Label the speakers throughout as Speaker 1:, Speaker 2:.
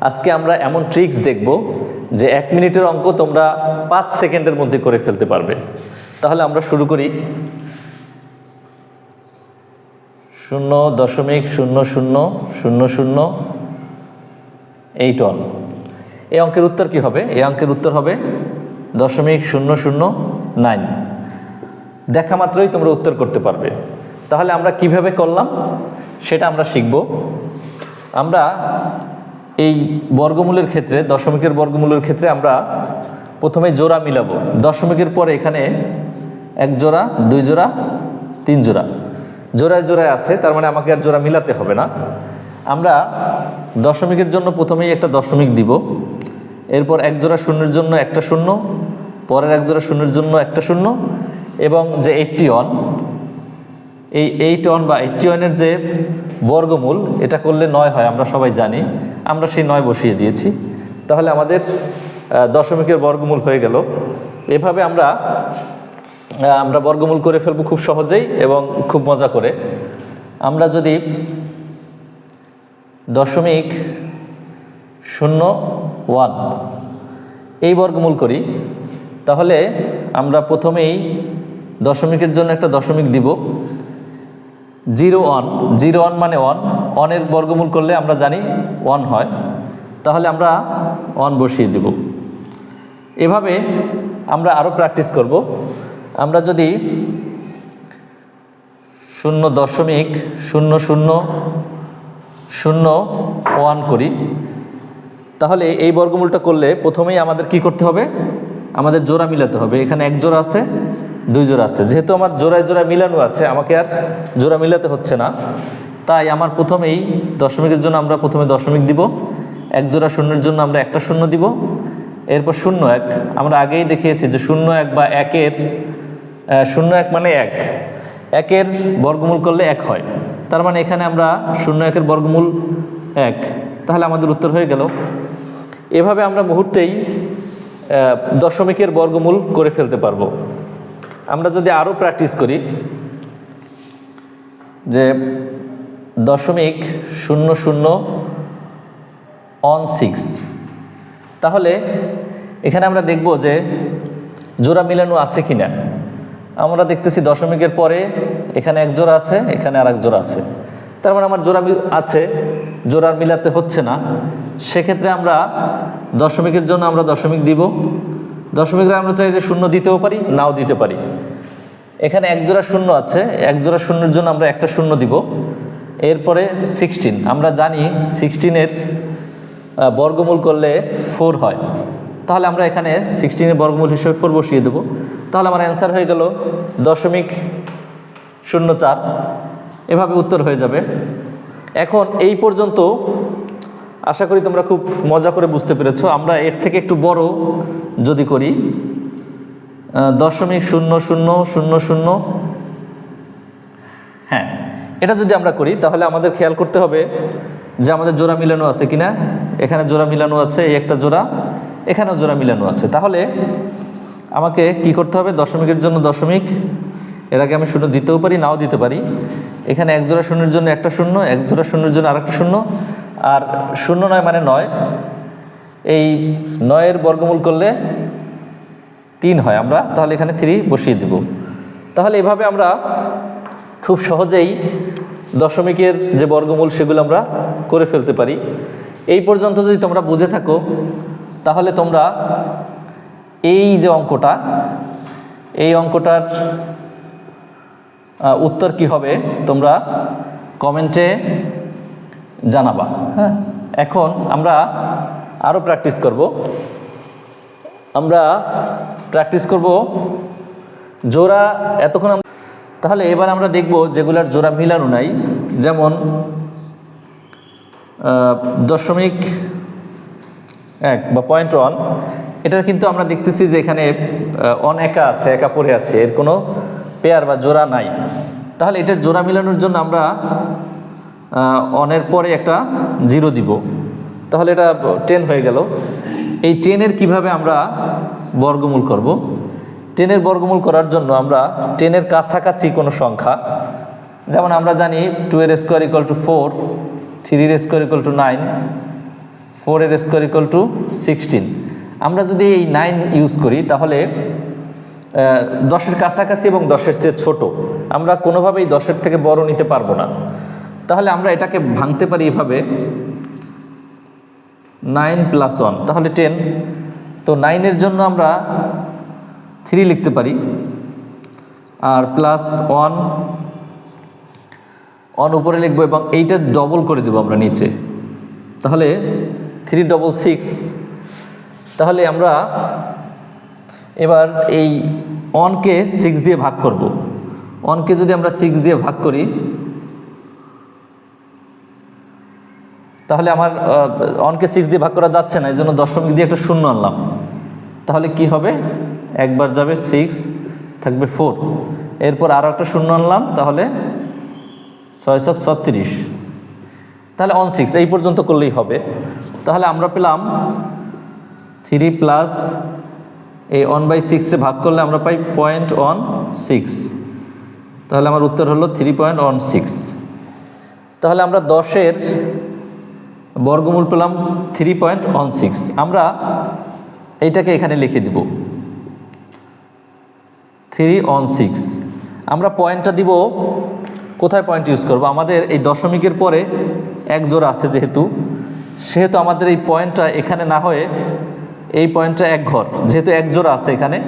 Speaker 1: আজকে আমরা এমন ট্রিক্স দেখব যে এক মিনিটের অঙ্ক তোমরা পাঁচ সেকেন্ডের মধ্যে করে ফেলতে পারবে। তাহলে আমরা শুরু করি। শূন্য দশমিক শূন্য শূন্য শূন্য শূন্য এইট ওয়ান এই অঙ্কের উত্তর কি হবে? এই অঙ্কের উত্তর হবে দশমিক শূন্য শূন্য নাইন দেখা মাত্রই তোমরা উত্তর করতে পারবে। তাহলে আমরা কীভাবে করলাম? সেটা আমরা শিখব। আমরা এই বর্গমূলের ক্ষেত্রে, দশমিকের বর্গমূলের ক্ষেত্রে আমরা প্রথমে জোড়া মিলাবো। দশমিকের পরে এখানে এক জোড়া, দুই জোড়া, তিন জোড়া। জোড়ায় জোড়ায় আছে, তার মানে আমাকে আর জোড়া মিলাতে হবে না। আমরা দশমিকের জন্য প্রথমেই একটা দশমিক দিব। এরপর এক জোড়া শূন্যের জন্য একটা শূন্য, পরের এক জোড়া শূন্যের জন্য একটা শূন্য, এবং যে এইটটি ওয়ান এই এইট ওয়ান বা এইটটি ওয়ানের যে বর্গমূল, এটা করলে নয় হয়, আমরা সবাই জানি। আমরা সেই নয় বসিয়ে দিয়েছি। তাহলে আমাদের দশমিকের বর্গমূল হয়ে গেল। এভাবে আমরা আমরা বর্গমূল করে ফেলব খুব সহজেই এবং খুব মজা করে। আমরা যদি দশমিক শূন্য ওয়ান এই বর্গমূল করি, তাহলে আমরা প্রথমেই দশমিকের জন্য একটা দশমিক দিব। জিরো ওয়ান জিরো ওয়ান মানে ওয়ান, ওয়ানের বর্গমূল করলে আমরা জানি ওয়ান হয়। তাহলে আমরা ওয়ান বসিয়ে দেব। এভাবে আমরা আরও প্র্যাকটিস করব। আমরা যদি শূন্য দশমিক শূন্য শূন্য শূন্য ওয়ান করি, তাহলে এই বর্গমূলটা করলে প্রথমেই আমাদের কি করতে হবে? আমাদের জোড়া মিলাতে হবে। এখানে এক জোড়া আছে দুই জোড়া আছে। যেহেতু আমার জোড়ায় জোড়া মিলানো আছে, আমাকে আর জোড়া মিলাতে হচ্ছে না। তাই আমার প্রথমেই দশমিকের জন্য আমরা প্রথমে দশমিক দিব। এক জোড়া শূন্যের জন্য আমরা একটা শূন্য দিব। এরপর শূন্য এক। আমরা আগেই দেখিয়েছি যে শূন্য এক বা একের শূন্য এক মানে এক। একের বর্গমূল করলে এক হয়। তার মানে এখানে আমরা শূন্য একের বর্গমূল এক। তাহলে আমাদের উত্তর হয়ে গেল। এভাবে আমরা মুহূর্তেই দশমিকের বর্গমূল করে ফেলতে পারব। আমরা যদি আরও প্র্যাকটিস করি, যে দশমিক শূন্য শূন্য অন সিক্স তাহলে এখানে আমরা দেখব যে জোড়া মিলানো আছে কি না আমরা দেখতেছি দশমিকের পরে এখানে এক জোড়া আছে, এখানে আর এক জোড়া আছে। তার মানে আমার জোড়া আছে জোড়ার মিলাতে হচ্ছে না। সেক্ষেত্রে আমরা দশমিকের জন্য আমরা দশমিক দিব। দশমিকের আমরা চাইলে শূন্য দিতেও পারি, নাও দিতে পারি। এখানে এক জোড়া শূন্য আছে, এক জোড়া শূন্যের জন্য আমরা একটা শূন্য দিব। এরপরে সিক্সটিন আমরা জানি সিক্সটিনের বর্গমূল করলে ফোর হয়। তাহলে আমরা এখানে সিক্সটিনের বর্গমূল হিসেবে ফোর বসিয়ে দেবো। তাহলে আমার অ্যান্সার হয়ে গেল দশমিক শূন্য চার। এভাবে উত্তর হয়ে যাবে। এখন এই পর্যন্ত আশা করি তোমরা খুব মজা করে বুঝতে পেরেছ। আমরা এর থেকে একটু বড় যদি করি দশমিক শূন্য শূন্য শূন্য শূন্য। হ্যাঁ এটা যদি আমরা করি, তাহলে আমাদের খেয়াল করতে হবে যে আমাদের জোড়া মিলানো আছে কিনা। এখানে জোড়া মিলানো আছে, এই একটা জোড়া, এখানেও জোড়া মিলানো আছে। তাহলে আমাকে কি করতে হবে? দশমিকের জন্য দশমিক। এর আগে আমি শূন্য দিতেও পারি, নাও দিতে পারি। এখানে এক জোড়া শূন্যের জন্য একটা শূন্য, এক জোড়া শূন্যের জন্য আরেকটা শূন্য। আর শূন্য নয় মানে নয়। এই নয়ের বর্গমূল করলে তিন হয়। আমরা তাহলে এখানে থ্রি বসিয়ে দেব। তাহলে এভাবে আমরা খুব সহজেই দশমিকের যে বর্গমূল সেগুলো আমরা করে ফেলতে পারি। এই পর্যন্ত যদি তোমরা বুঝে থাকো, তাহলে তোমরা এই যে অঙ্কটা, এই অঙ্কটার উত্তর কি হবে? তোমরা কমেন্টে জানাবা। হ্যাঁ? এখন আমরা আরও প্র্যাকটিস করব। আমরা প্র্যাকটিস করব জোড়া এতক্ষণ তাহলে এবার আমরা দেখব যেগুলার জোড়া মিলানো নাই। যেমন দশমিক এক বা পয়েন্ট ওয়ান এটার কিন্তু আমরা দেখতেছি যে এখানে অন একা আছে, একা পড়ে আছে। এর কোনো পেয়ার বা জোড়া নাই। তাহলে এটার জোড়া মিলানোর জন্য আমরা অনের পরে একটা জিরো দিব। তাহলে এটা টেন হয়ে গেল। এই টেনের কীভাবে আমরা বর্গমূল করব? টেনের বর্গমূল করার জন্য আমরা টেনের কাছাকাছি কোনো সংখ্যা, যেমন আমরা জানি টু এর স্কোয়ার ইকুয়াল টু ফোর থ্রির square equal to nine four এর স্কোয়ার ইকুয়াল টু সিক্সটিন আমরা যদি এই নাইন ইউজ করি, তাহলে দশের কাছাকাছি এবং দশের চেয়ে ছোট। আমরা কোনোভাবেই দশের থেকে বড় নিতে পারব না। তাহলে আমরা এটাকে ভাঙতে পারি এভাবে। নাইন প্লাস ওয়ান তাহলে টেন তো নাইনের জন্য আমরা থ্রি লিখতে পারি। আর প্লাস ওয়ান অন উপরে লিখব এবং এইটা ডবল করে দেবো আমরা নিচে। তাহলে থ্রি ডবল সিক্স তাহলে আমরা এবার এই অনকে সিক্স দিয়ে ভাগ করব। অনকে যদি আমরা সিক্স দিয়ে ভাগ করি তাহলে আমার অনকে সিক্স দিয়ে ভাগ করা যাচ্ছে না এই জন্য দশমিক দিয়ে একটা শূন্য আনলাম। তাহলে কি হবে? একবার যাবে সিক্স থাকবে ফোর এরপর আরও একটা শূন্য আনলাম, তাহলে ছয় ছক ছত্রিশ। তাহলে অন সিক্স এই পর্যন্ত করলেই হবে। তাহলে আমরা পেলাম থ্রি প্লাস এই ওয়ান বাই সিক্সে ভাগ করলে আমরা পাই পয়েন্ট ওয়ান সিক্স তাহলে আমার উত্তর হলো থ্রি পয়েন্ট ওয়ান সিক্স তাহলে আমরা দশের বর্গমূল পেলাম থ্রি পয়েন্ট ওয়ান সিক্স আমরা এইটাকে এখানে লিখে দিব। থ্রি ওয়ান সিক্স আমরা পয়েন্টটা দিব, কোথায় পয়েন্ট ইউজ করব? আমাদের এই দশমিকের পরে এক জোড়া আছে যেহেতু, সেহেতু আমাদের এই পয়েন্টটা এখানে না হয়ে এই পয়েন্টটা এক ঘর। যেহেতু এক জোড়া আছে এখানে,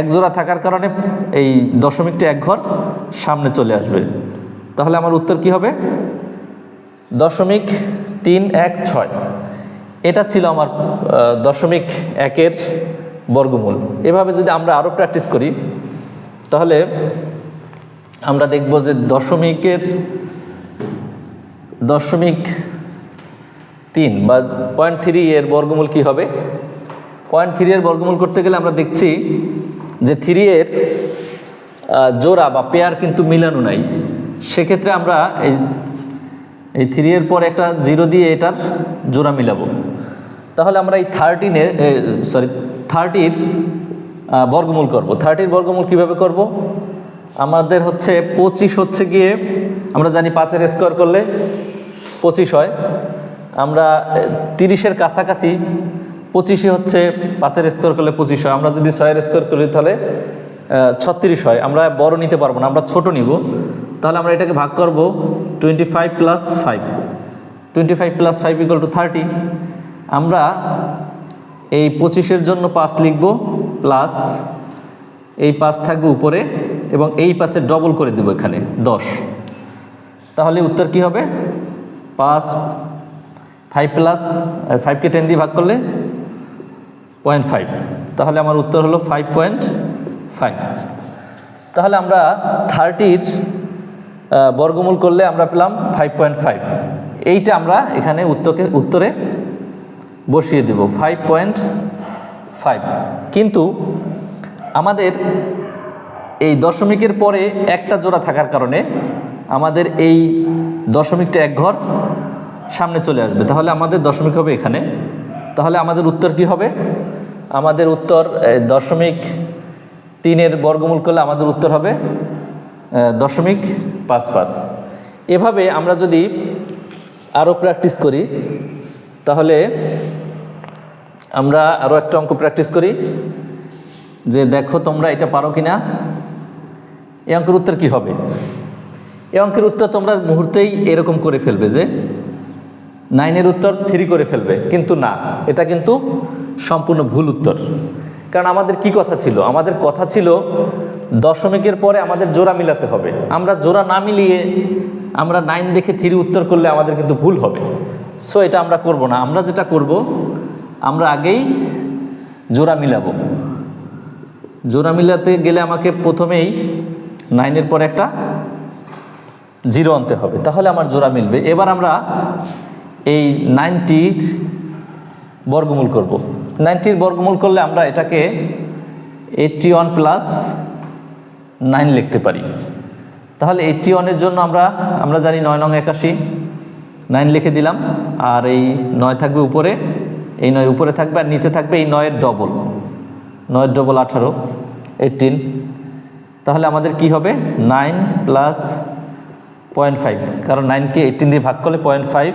Speaker 1: এক জোড়া থাকার কারণে এই দশমিকটা এক ঘর সামনে চলে আসবে। তাহলে আমার উত্তর কি হবে? দশমিক তিন এক ছয়। এটা ছিল আমার দশমিক একের বর্গমূল। এভাবে যদি আমরা আরও প্র্যাকটিস করি, তাহলে আমরা দেখব যে দশমিকের, দশমিক তিন বা পয়েন্ট থ্রি এর বর্গমূল কি হবে? পয়েন্ট থ্রি এর বর্গমূল করতে গেলে আমরা দেখছি যে থ্রি এর জোড়া বা পেয়ার কিন্তু মিলানো নাই। সেক্ষেত্রে আমরা এই এই থ্রি এর পর একটা জিরো দিয়ে এটার জোড়া মিলাবো। তাহলে আমরা এই থার্টিনের সরি থার্টির বর্গমূল করব। থার্টির বর্গমূল কীভাবে করব? আমাদের হচ্ছে পঁচিশ হচ্ছে গিয়ে, আমরা জানি পাঁচের স্কোয়ার করলে পঁচিশ হয়। আমরা তিরিশের কাছাকাছি পঁচিশে হচ্ছে পাঁচের স্কোয়ার করলে পঁচিশ হয়। আমরা যদি ছয়ের স্কোয়ার করি তাহলে ছত্রিশ হয়। আমরা বড় নিতে পারব না, আমরা ছোট নিব। তাহলে আমরা এটাকে ভাগ করব twenty five plus five twenty five plus five equal to thirty আমরা এই পঁচিশের জন্য পাঁচ লিখব প্লাস এই পাঁচ থাকবে উপরে, এবং এই পাশে ডবল করে দেবো এখানে, দশ। তাহলে উত্তর কি হবে? পাঁচ ফাইভ প্লাস ফাইভকে টেন দিয়ে ভাগ করলে পয়েন্ট ফাইভ তাহলে আমার উত্তর হলো ফাইভ পয়েন্ট ফাইভ তাহলে আমরা থার্টির বর্গমূল করলে আমরা পেলাম ফাইভ পয়েন্ট ফাইভ এইটা আমরা এখানে উত্তরকে, উত্তরে বসিয়ে দেব ফাইভ পয়েন্ট ফাইভ কিন্তু আমাদের এই দশমিকের পরে একটা জোড়া থাকার কারণে আমাদের এই দশমিকটা এক ঘর সামনে চলে আসবে। তাহলে আমাদের দশমিক হবে এখানে। তাহলে আমাদের উত্তর কি হবে? আমাদের উত্তর দশমিক তিনের বর্গমূল করলে আমাদের উত্তর হবে দশমিক পাঁচ পাঁচ এভাবে আমরা যদি আরও প্র্যাকটিস করি, তাহলে আমরা আরও একটা অঙ্ক প্র্যাকটিস করি, যে দেখো তোমরা এটা পারো কি না এই অঙ্কের উত্তর কি হবে? এই অঙ্কের উত্তর তোমরা মুহূর্তেই এরকম করে ফেলবে যে নাইনের উত্তর থ্রি করে ফেলবে, কিন্তু না, এটা কিন্তু সম্পূর্ণ ভুল উত্তর। কারণ আমাদের কি কথা ছিল? আমাদের কথা ছিল, দশমিকের পরে আমাদের জোড়া মিলাতে হবে। আমরা জোড়া না মিলিয়ে আমরা নাইন দেখে থ্রি উত্তর করলে আমাদের কিন্তু ভুল হবে। সো এটা আমরা করব না। আমরা যেটা করব, আমরা আগেই জোড়া মিলাবো। জোড়া মিলাতে গেলে আমাকে প্রথমেই নাইনের পরে একটা জিরো আনতে হবে। তাহলে আমার জোড়া মিলবে। এবার আমরা এই নাইনটির বর্গমূল করব। নাইনটির বর্গমূল করলে আমরা এটাকে এইটটি ওয়ান প্লাস নাইন লিখতে পারি। তাহলে এইটটি ওয়ানের জন্য আমরা আমরা জানি নয় নং একাশি নাইন লিখে দিলাম, আর এই নয় থাকবে উপরে, এই নয় উপরে থাকবে, আর নিচে থাকবে এই নয়ের ডবল নয়ের ডবল আঠারো এইটিন তাহলে আমাদের কি হবে? নাইন প্লাস পয়েন্ট ফাইভ কারণ নাইনকে এইটিন দিয়ে ভাগ করলে পয়েন্ট ফাইভ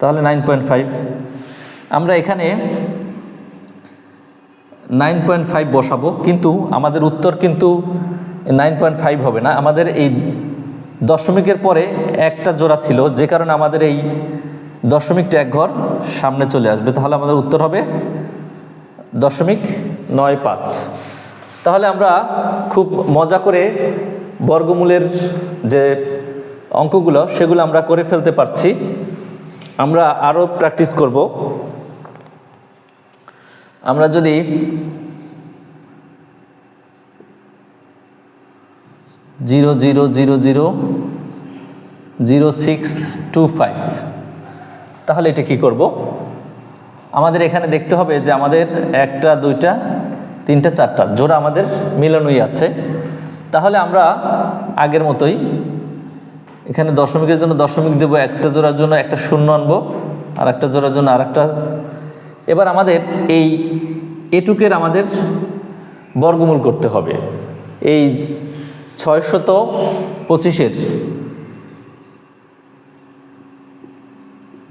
Speaker 1: তাহলে নাইন পয়েন্ট ফাইভ আমরা এখানে নাইন পয়েন্ট ফাইভ বসাবো, কিন্তু আমাদের উত্তর কিন্তু নাইন পয়েন্ট ফাইভ হবে না। আমাদের এই দশমিকের পরে একটা জোড়া ছিল, যে কারণে আমাদের এই দশমিকটা এক ঘর সামনে চলে আসবে। তাহলে আমাদের উত্তর হবে দশমিক নয় পাঁচ। তাহলে আমরা খুব মজা করে বর্গমূলের যে অঙ্কগুলো, সেগুলো আমরা করে ফেলতে পারছি। আমরা আরও প্র্যাকটিস করব। আমরা যদি zero zero zero zero zero six two five, তাহলে এটা কি করব? আমাদের এখানে দেখতে হবে যে আমাদের একটা, দুইটা, তিনটা, চারটা জোড়া আমাদের মিলানোই আছে। তাহলে আমরা আগের মতোই এখানে দশমিকের জন্য দশমিক দেব, একটা জোড়ার জন্য একটা শূন্য আনব আর একটা জোড়ার জন্য আর একটা এবার আমাদের এই এটুকের আমাদের বর্গমূল করতে হবে। এই ছয়শত পঁচিশের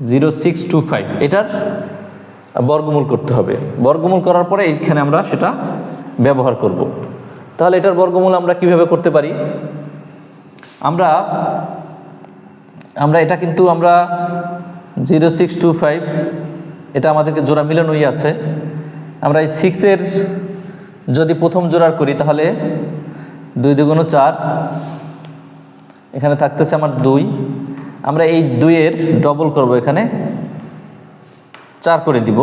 Speaker 1: জিরো সিক্স টু ফাইভ, এটার বর্গমূল করতে হবে। বর্গমূল করার পরে এইখানে আমরা সেটা ব্যবহার করব। তাহলে এটার বর্গমূল আমরা কীভাবে করতে পারি? আমরা আমরা এটা কিন্তু আমরা জিরো সিক্স টু ফাইভ এটা আমাদেরকে জোড়া মিলানোই আছে। আমরা এই সিক্সের যদি প্রথম জোড়ার করি, তাহলে দুই দুগুণ চার, এখানে থাকতেছে আমার দুই। আমরা এই দুইয়ের ডবল করব এখানে। চার করে দিব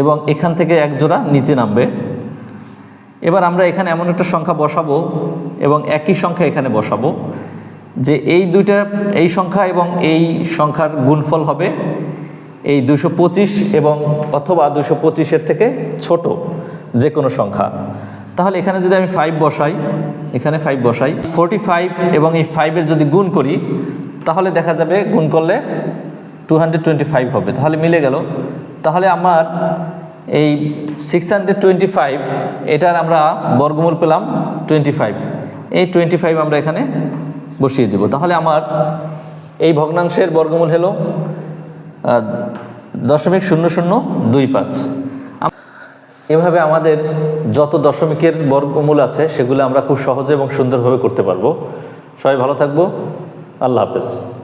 Speaker 1: এবং এখান থেকে এক জোড়া নিচে নামবে। এবার আমরা এখানে এমন একটা সংখ্যা বসাবো এবং একই সংখ্যা এখানে বসাবো যে এই দুইটা, এই সংখ্যা এবং এই সংখ্যার গুণফল হবে এই দুশো এবং অথবা দুশো পঁচিশের থেকে ছোট যে কোনো সংখ্যা। তাহলে এখানে যদি আমি ফাইভ বসাই, এখানে ফাইভ বসাই ফোরটি ফাইভ এবং এই ফাইভের যদি গুণ করি, তাহলে দেখা যাবে গুণ করলে টু হান্ড্রেড টোয়েন্টি ফাইভ হবে। তাহলে মিলে গেল। তাহলে আমার এই সিক্স হান্ড্রেড টোয়েন্টি ফাইভ এটার আমরা বর্গমূল পেলাম টোয়েন্টি ফাইভ এই টোয়েন্টি ফাইভ আমরা এখানে বসিয়ে দেব। তাহলে আমার এই ভগ্নাংশের বর্গমূল হলো দশমিক শূন্য শূন্য দুই পাঁচ। এভাবে আমাদের যত দশমিকের বর্গমূল আছে, সেগুলো আমরা খুব সহজে এবং সুন্দরভাবে করতে পারব। সবাই ভালো থাকব। আল্লাহ হাফেজ।